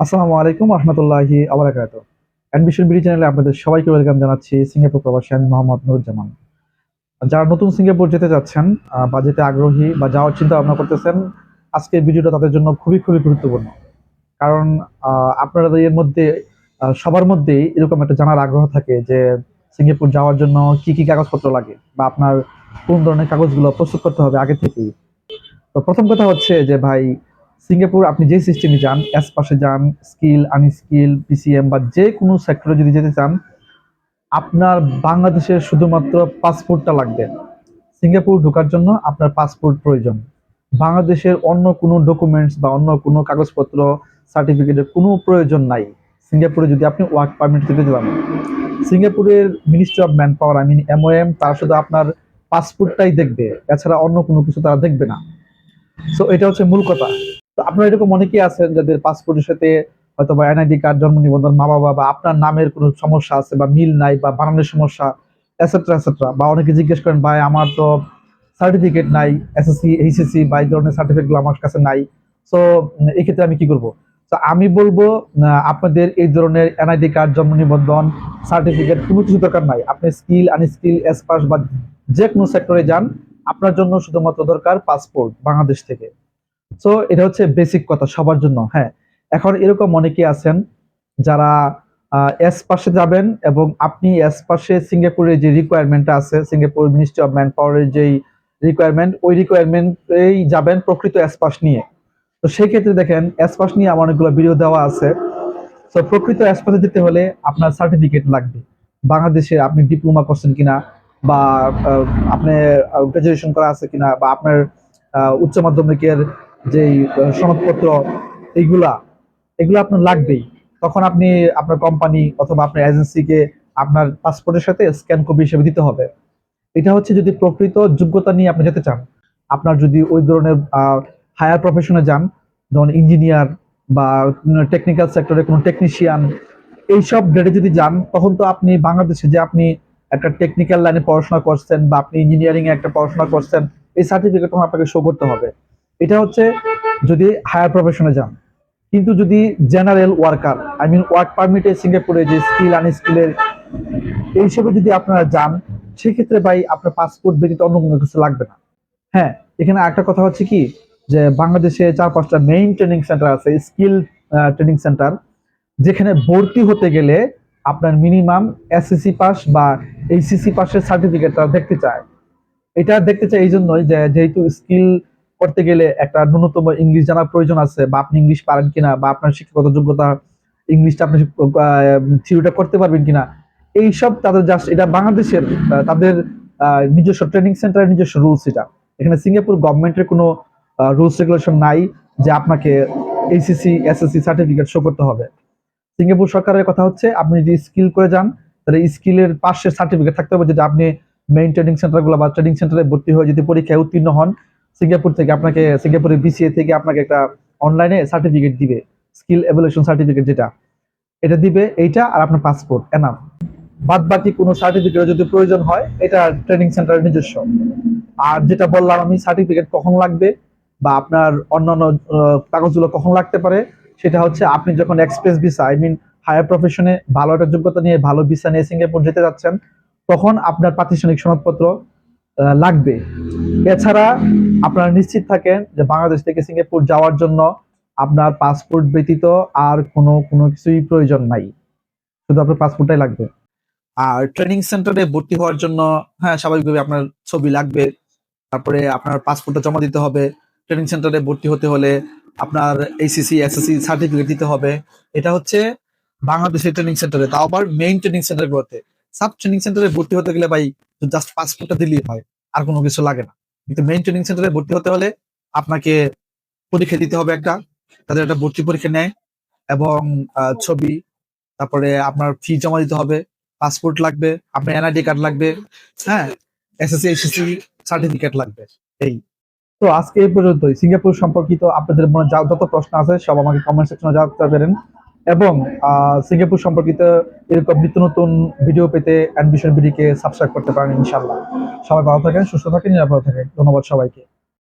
আসসালামু আলাইকুম রহমতুল্লাহি আবরাকাত অ্যাডমিশন বিডি চ্যানেলে আপনাদের সবাইকে ওয়েলকাম জানাচ্ছি সিঙ্গাপুর প্রবাসী আমি মোহাম্মদ নুরুজ্জামান। যারা নতুন সিঙ্গাপুর যেতে যাচ্ছেন আহ, বা যেতে আগ্রহী বা যাওয়ার চিন্তা ভাবনা করতেছেন আজকে ভিডিওটা তাদের জন্য খুবই খুবই গুরুত্বপূর্ণ। কারণ আপনারা এর মধ্যে সবার মধ্যেই এরকম একটা জানার আগ্রহ থাকে যে সিঙ্গাপুর যাওয়ার জন্য কি কি কাগজপত্র লাগে বা আপনার কোন ধরনের কাগজগুলো প্রস্তুত করতে হবে আগে থেকেই। তো প্রথম কথা হচ্ছে যে ভাই সিঙ্গাপুর, আপনি যে সিস্টেমে যান এস পাশে যান স্কিল আনস্কিল পিসিএম বা যে কোনো সেক্টরে যদি যেতে চান, আপনার বাংলাদেশের শুধুমাত্র পাসপোর্টটা লাগবে। সিঙ্গাপুর ঢোকার জন্য আপনার পাসপোর্ট প্রয়োজন। বাংলাদেশের অন্য কোনো ডকুমেন্টস বা অন্য কোনো কাগজপত্র সার্টিফিকেটের কোনো প্রয়োজন নাই। সিঙ্গাপুরে যদি আপনি ওয়ার্ক পারমিট দিতে যান, সিঙ্গাপুরের ministry of manpower I mean MOM তারা শুধু আপনার পাসপোর্টটাই দেখবে। এছাড়া অন্য কোনো কিছু তারা দেখবে না। সো এটা হচ্ছে মূল কথা। তো আপনারা এরকম অনেকেই আছেন যাদের পাসপোর্টের সাথে হয়তো বা এনআইডি কার্ড জন্ম নিবন্ধন মা বাবা বা আপনার নামের কোনো সমস্যা আছে বা মিল নাই বা বানানোর সমস্যা এসেট্রা এসেট্রা বা অনেকে জিজ্ঞেস করেন, ভাই, আমার তো সার্টিফিকেট নাই এসএসসি এইচএসসি বা এই ধরনের সার্টিফিকেটগুলো আমার কাছে নাই। সো এক্ষেত্রে আমি কি করব? তো আমি বলব আপনাদের এই ধরনের এনআইডি কার্ড জন্ম নিবন্ধন সার্টিফিকেট কোনো কিছু দরকার নাই। আপনি স্কিল আনস্কিল এস পাস বা যে কোনো সেক্টরে যান, আপনার জন্য শুধুমাত্র দরকার পাসপোর্ট বাংলাদেশ থেকে। সো এটা হচ্ছে বেসিক কথা সবার জন্য হ্যাঁ। এখন এরকম অনেকেই আছেন যারা এস পাশে যাবেন এবং আপনি এস পাশে সিঙ্গাপুরের যে রিকোয়ারমেন্টটা আছে সিঙ্গাপুর মিনিস্ট্রি অফ ম্যান পাওয়ারের যেই রিকোয়ারমেন্ট ওই রিকোয়ারমেন্টেই যাবেন প্রকৃত এস পাস নিয়ে। তো সেই ক্ষেত্রে দেখেন এস পাস নিয়ে আমার অনেকগুলো ভিডিও দেওয়া আছে। তো প্রকৃত এস পাসে যেতে হলে আপনার সার্টিফিকেট লাগবে। বাংলাদেশে আপনি ডিপ্লোমা করছেন কিনা বা আহ, আপনি গ্রাজুয়েশন করা আছে কিনা বা আপনার উচ্চ মাধ্যমিকের যেই সনদপত্র, এইগুলা, এগুলো আপনার লাগবেই। তখন আপনি আপনার কোম্পানি অথবা আপনার এজেন্সিকে আপনার পাসপোর্টের সাথে স্ক্যান কপি হিসেবে দিতে হবে। এটা হচ্ছে যদি প্রকৃত যোগ্যতা নিয়ে আপনি যেতে চান, আপনার যদি ওই ধরনের হায়ার প্রফেশনে যান, যেমন ইঞ্জিনিয়ার বা টেকনিক্যাল সেক্টরে কোনো টেকনিশিয়ান এইসব গ্রেডে যদি যান, তখন তো আপনি বাংলাদেশে যে আপনি একটা টেকনিক্যাল লাইনে পড়াশোনা করছেন বা আপনি ইঞ্জিনিয়ারিং এ একটা পড়াশোনা করছেন, এই সার্টিফিকেট আপনাকে শো করতে হবে। এটা হচ্ছে যদি হায়ার প্রফেশনে যান। কিন্তু যদি general worker I mean work পারমিটে সিঙ্গাপুরে যে স্কিল আনস্কিলের এই হিসেবে যদি আপনারা যান, সেক্ষেত্রে ভাই আপনার পাসপোর্ট ব্যতীত অন্য কোনো কিছু লাগবে না। হ্যাঁ এখানে একটা কথা হচ্ছে কি? যে বাংলাদেশে চার পাঁচটা মেইন ট্রেনিং সেন্টার আছে স্কিল ট্রেনিং সেন্টার যেখানে ভর্তি হতে গেলে আপনার মিনিমাম এসএসসি পাস বা এইচসিসি পাসের সার্টিফিকেট তারা দেখতে চায়। এটা দেখতে চাই এই জন্যই যে যেহেতু স্কিল করতে গেলে একটা ন্যূনতম ইংলিশ জানার প্রয়োজন আছে, বা আপনি ইংলিশ পারেন কিনা, বা আপনার শিক্ষাগত যোগ্যতা ইংলিশটা আপনি থিওরিটা করতে পারবেন কিনা, এইসব তাদের জাস্ট এটা বাংলাদেশের তাদের নিজস্ব ট্রেনিং সেন্টারের নিজস্ব রুলস এটা। এখানে সিঙ্গাপুর গভর্নমেন্টের কোনো রুলস রেগুলেশন নাই যে আপনাকে এইসিসি এসএসসি সার্টিফিকেট শো করতে হবে। সিঙ্গাপুর সরকারের কথা হচ্ছে, আপনি যদি স্কিল করে যান, তাহলে স্কিলের পাশের সার্টিফিকেট থাকতে হবে যেটা আপনি মেইন ট্রেনিং সেন্টারগুলো বা ট্রেনিং সেন্টারে ভর্তি হয়ে যদি পরীক্ষায় উত্তীর্ণ হন সিঙ্গাপুর থেকে আপনাকে, সিঙ্গাপুরের বিসিএ থেকে আপনাকে একটা অনলাইনে সার্টিফিকেট দিবে স্কিল এভলিউশন সার্টিফিকেট যেটা। এটা দিবে, এইটা আর আপনার পাসপোর্ট এনাফ। বাদ বাকি কোনো সার্টিফিকেট যদি প্রয়োজন হয়, এটা ট্রেনিং সেন্টারের নিজস্ব। আর যেটা বললাম আমি সার্টিফিকেট কখন লাগবে বা আপনার অন্যান্য কাগজগুলো কখন লাগতে পারে, সেটা হচ্ছে আপনি যখন express visa I mean higher প্রফেশনে ভালো একটা যোগ্যতা নিয়ে ভালো ভিসা নিয়ে সিঙ্গাপুর যেতে যাচ্ছেন, তখন আপনার প্রাতিষ্ঠানিক সনদপত্র লাগবে। এছাড়া আপনারা নিশ্চিত থাকেন যে বাংলাদেশ থেকে সিঙ্গাপুর যাওয়ার জন্য আপনার পাসপোর্ট ব্যতীত আর কোনো কোনো কিছুই প্রয়োজন নাই। শুধু আপনার পাসপোর্টটাই লাগবে। আর ট্রেনিং সেন্টারে ভর্তি হওয়ার জন্য হ্যাঁ স্বাভাবিকভাবে আপনার ছবি লাগবে। তারপরে আপনার পাসপোর্টটা জমা দিতে হবে। ট্রেনিং সেন্টারে ভর্তি হতে হলে আপনার এইসিসি এসএসসি সার্টিফিকেট দিতে হবে। এটা হচ্ছে বাংলাদেশের ট্রেনিং সেন্টারে, তাও আবার মেইন ট্রেনিং সেন্টারগুলোতে সাব ট্রেনিং সেন্টারে ভর্তি হতে গেলে ভাই জাস্ট পাসপোর্টটা দিলেই হয়, আর কোনো কিছু লাগে না। কিন্তু মেইন ট্রেনিং সেন্টারে ভর্তি হতে হলে আপনাকে পরীক্ষা দিতে হবে একটা, তাদের একটা ভর্তি পরীক্ষা নেয় এবং ছবি, তারপরে আপনার ফি জমা দিতে হবে পাসপোর্ট লাগবে, আপনার এনআইডি কার্ড লাগবে হ্যাঁ এসএসসি এসএসসি সার্টিফিকেট লাগবে, এই। তো আজকে এই পর্যন্তই। সিঙ্গাপুর সম্পর্কিত আপনাদের মনে যা যত প্রশ্ন আছে, সব আমাকে কমেন্ট সেকশনে জানাতে পারেন। এবং সিঙ্গাপুর সম্পর্কিত এরকম নিত্য নতুন ভিডিও পেতে অ্যাডমিশন বিডিকে সাবস্ক্রাইব করতে পারেন ইনশাল্লাহ সবাই ভালো থাকেন, সুস্থ থাকেন, নিরাপদ থাকেন। ধন্যবাদ সবাইকে।